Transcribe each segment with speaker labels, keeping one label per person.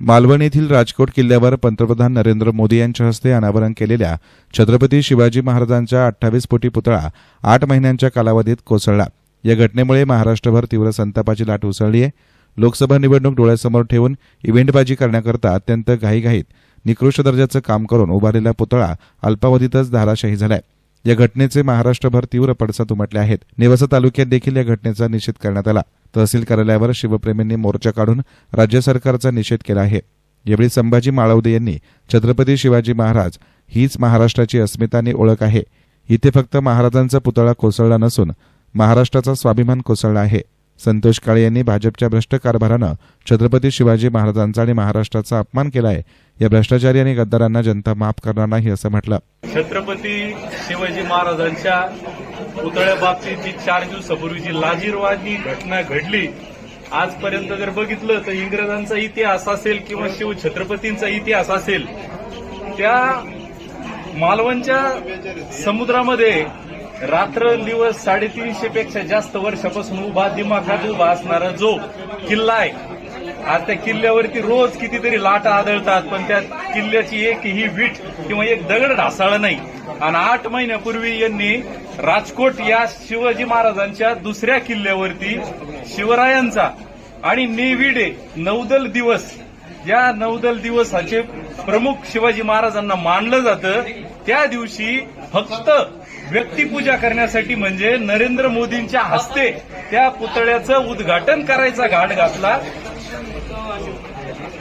Speaker 1: मालवण येथील राजकोट किल्ल्यावर पंतप्रधान नरेंद्र मोदी यांच्या हस्ते अनावरण केलेल्या छत्रपती शिवाजी महाराजांच्या अठ्ठावीस फुटी पुतळा आठ महिन्यांच्या कालावधीत कोसळला. या घटनेमुळे महाराष्ट्रभर तीव्र संतापाची लाट उसळली आहे. लोकसभा निवडणूक डोळ्यासमोर ठेवून इव्हेंटबाजी करण्याकरता अत्यंत घाईघाईत निकृष्ट दर्जाचं काम करून उभारलेला पुतळा अल्पावधीतच धाराशाही झाला आहे या घटनेचे महाराष्ट्रभर तीव्र पडसाद उमटले आहेत. नेवासा तालुक्यात देखील या घटनेचा निषेध करण्यात आला. तहसील कार्यालयावर शिवप्रेमींनी मोर्चा काढून राज्य सरकारचा निषेध केला आहे. यावेळी संभाजी माळवदे यांनी छत्रपती शिवाजी महाराज हीच महाराष्ट्राची अस्मिता आणि ओळख आहे. इथे फक्त महाराजांचा पुतळा कोसळला नसून महाराष्ट्राचा स्वाभिमान कोसळला आहे. संतोष काळे यांनी भाजपच्या भ्रष्ट कारभारानं छत्रपती शिवाजी महाराजांचा आणि महाराष्ट्राचा अपमान केला आहे या भ्रष्टाचारी आणि गद्दारांना जनता माफ करणार नाही असं म्हटलं.
Speaker 2: छत्रपती शिवाजी महाराजांच्या पुतळ्याबाबतीत जी चार दिवसापूर्वीची लाजीरवादी घटना घडली. आजपर्यंत जर बघितलं तर इंग्रजांचा इतिहास असेल किंवा शिव छत्रपतींचा इतिहास असेल त्या मालवणच्या समुद्रामध्ये रात्र दिवस साडेतीनशे पेक्षा जास्त वर्षापासून उभा दिमाखात उभा असणारा जो किल्ला आहे आज त्या किल्ल्यावरती रोज कितीतरी लाटा आदळतात पण त्या किल्ल्याची एक ही वीट किंवा एक दगड ढासाळं नाही. आणि आठ महिन्यापूर्वी यांनी राजकोट या शिवाजी महाराजांच्या दुसऱ्या किल्ल्यावरती शिवरायांचा आणि नेव्ही डे नौदल दिवस या नौदल दिवसाचे प्रमुख शिवाजी महाराजांना मानलं जातं. त्या दिवशी फक्त व्यक्तिपूजा करण्यासाठी म्हणजे नरेंद्र मोदींच्या हस्ते त्या पुतळ्याचं उद्घाटन करायचा घाट घातला.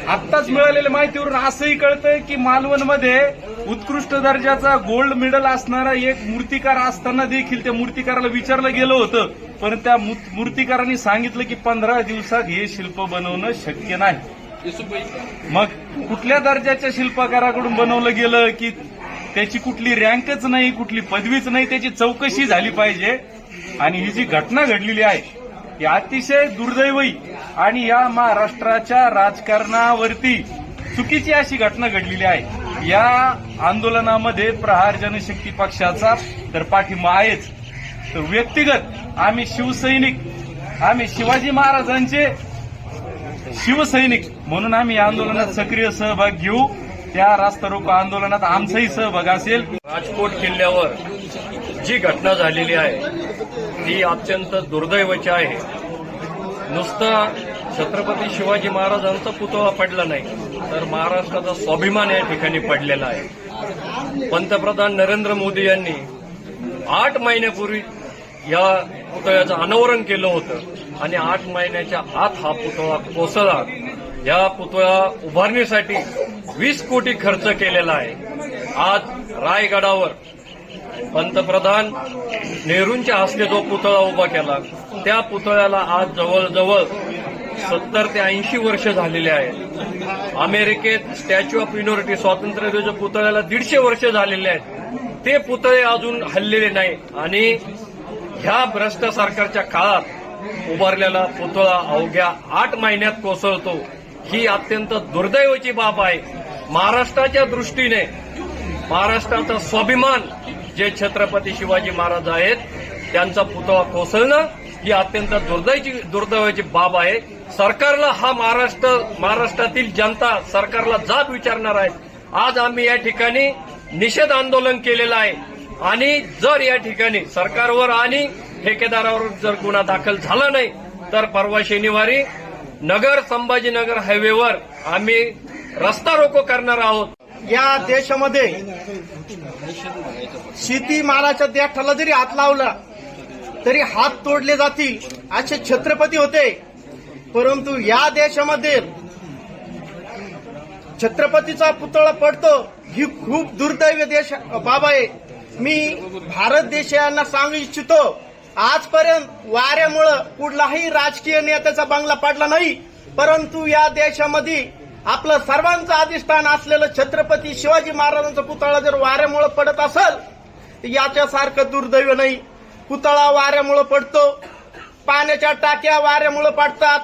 Speaker 2: आत्ताच मिळालेल्या माहितीवरून असंही कळतंय की मालवणमध्ये उत्कृष्ट दर्जाचा गोल्ड मेडल असणारा एक मूर्तिकार असताना देखील त्या मूर्तिकाराला विचारलं गेलं होतं. पण त्या मूर्तिकारांनी सांगितलं की पंधरा दिवसात हे शिल्प बनवणं शक्य नाही. मग कुठल्या दर्जाच्या शिल्पकाराकडून बनवलं गेलं की त्याची कुठली रँकच नाही कुठली पदवीच नाही त्याची चौकशी झाली पाहिजे? आणि ही जी घटना घडलेली आहे हे अतिशय दुर्दैवी आणि या महाराष्ट्राच्या राजकारणावरती चुकीची अशी घटना घडलेली आहे. या आंदोलनामध्ये प्रहार जनशक्ती पक्षाचा तर पाठिंबा आहेच. तर व्यक्तिगत आम्ही शिवसैनिक आम्ही शिवाजी महाराजांचे शिवसैनिक म्हणून आम्ही या आंदोलनात सक्रिय सहभाग घेऊ. त्या रास्ता रोको आंदोलनात आमचाही सहभाग असेल.
Speaker 3: राजकोट किल्ल्यावर जी घटना झालेली आहे ती अत्यंत दुर्दैवाची आहे. नुसतं छत्रपती शिवाजी महाराजांचा पुतळा पडला नाही तर महाराष्ट्राचा स्वाभिमान या ठिकाणी पडलेला आहे. पंतप्रधान नरेंद्र मोदी यांनी आठ महिन्यापूर्वी या पुतळ्याचं अनावरण केलं होतं आणि आठ महिन्याच्या आत हा पुतळा कोसळला. या पुतळा उभारणीसाठी वीस कोटी खर्च केलेला आहे. आज रायगडावर पंतप्रधान नेहरूंच्या हस्ते जो पुतळा उभा केला त्या पुतळ्याला आज जवळजवळ सत्तर ते ऐंशी वर्ष झालेले आहेत. अमेरिकेत स्टॅच्यू ऑफ युनिव्हर्सिटी स्वातंत्र्य पुतळ्याला दीडशे वर्ष झालेले आहेत. ते पुतळे अजून हल्लेले नाही आणि ह्या भ्रष्ट सरकारच्या काळात उभारलेला पुतळा अवघ्या आठ महिन्यात कोसळतो. ही अत्यंत दुर्दैवाची बाब आहे. महाराष्ट्राच्या दृष्टीने महाराष्ट्राचा स्वाभिमान जे छत्रपती शिवाजी महाराज आहेत त्यांचा पुतळा कोसळणं ही अत्यंत दुर्दैवाची दुर्दैवाची बाब आहे. सरकारला हा महाराष्ट्र महाराष्ट्रातील जनता सरकारला जाब विचारणार आहे. आज आम्ही या ठिकाणी निषेध आंदोलन केलेलं आहे. आणि जर या ठिकाणी सरकारवर आणि ठेकेदारावर जर गुन्हा दाखल झाला नाही तर परवा शनिवारी नगर संभाजीनगर हायवेवर आम्ही रस्ता रोको करणार आहोत.
Speaker 4: या देशामध्ये शेती मालाच्या देठाला जरी हात लावला तरी हात तोडले जातील असे छत्रपती होते. परंतु या देशामध्ये छत्रपतीचा पुतळा पडतो ही खूप दुर्दैव देश बाब आहे. मी भारत देशांना सांगू इच्छितो आजपर्यंत वाऱ्यामुळं कुठलाही राजकीय नेत्याचा बंगला पडला नाही परंतु या देशामध्ये आपलं सर्वांचं अधिष्ठान असलेलं छत्रपती शिवाजी महाराजांचा पुतळा जर वाऱ्यामुळं पडत असेल तर याच्यासारखं दुर्दैव नाही. पुतळा वाऱ्यामुळं पडतो पाण्याच्या टाक्या वाऱ्यामुळं पडतात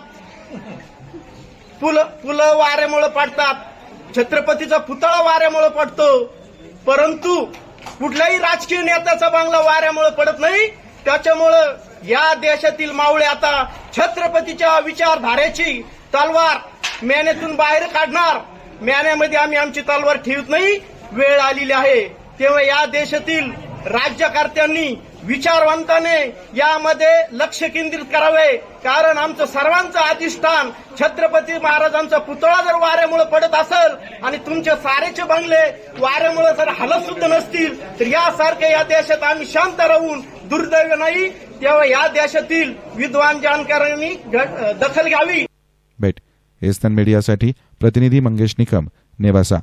Speaker 4: फुलं फुलं वाऱ्यामुळं पडतात छत्रपतीचा पुतळा वाऱ्यामुळं पडतो. परंतु कुठल्याही राजकीय नेत्याचा बांगला वाऱ्यामुळं पडत नाही. त्याच्यामुळं या देशातील मावळे आता छत्रपतीच्या विचारधारेची तलवार म्यानेतून बाहेर काढणार. म्याण्यामध्ये आम्ही आमची तलवार ठेवत नाही. वेळ आलेली आहे. तेव्हा या देशातील राज्यकर्त्यांनी विचारवंताने यामध्ये लक्ष केंद्रित करावे. कारण आमचं सर्वांचं अधिष्ठान छत्रपती महाराजांचा पुतळा जर वाऱ्यामुळे पडत असेल आणि तुमचे सारेचे बंगले वाऱ्यामुळे जर हलत सुद्धा नसतील तर यासारख्या या देशात आम्ही शांत राहून दुर्दैव नाही. तेव्हा या देशातील विद्वान जाणकारांनी दखल घ्यावी.
Speaker 1: भेट. एस्तन मीडियासाठी प्रतिनिधी मंगेश निकम नेवासा.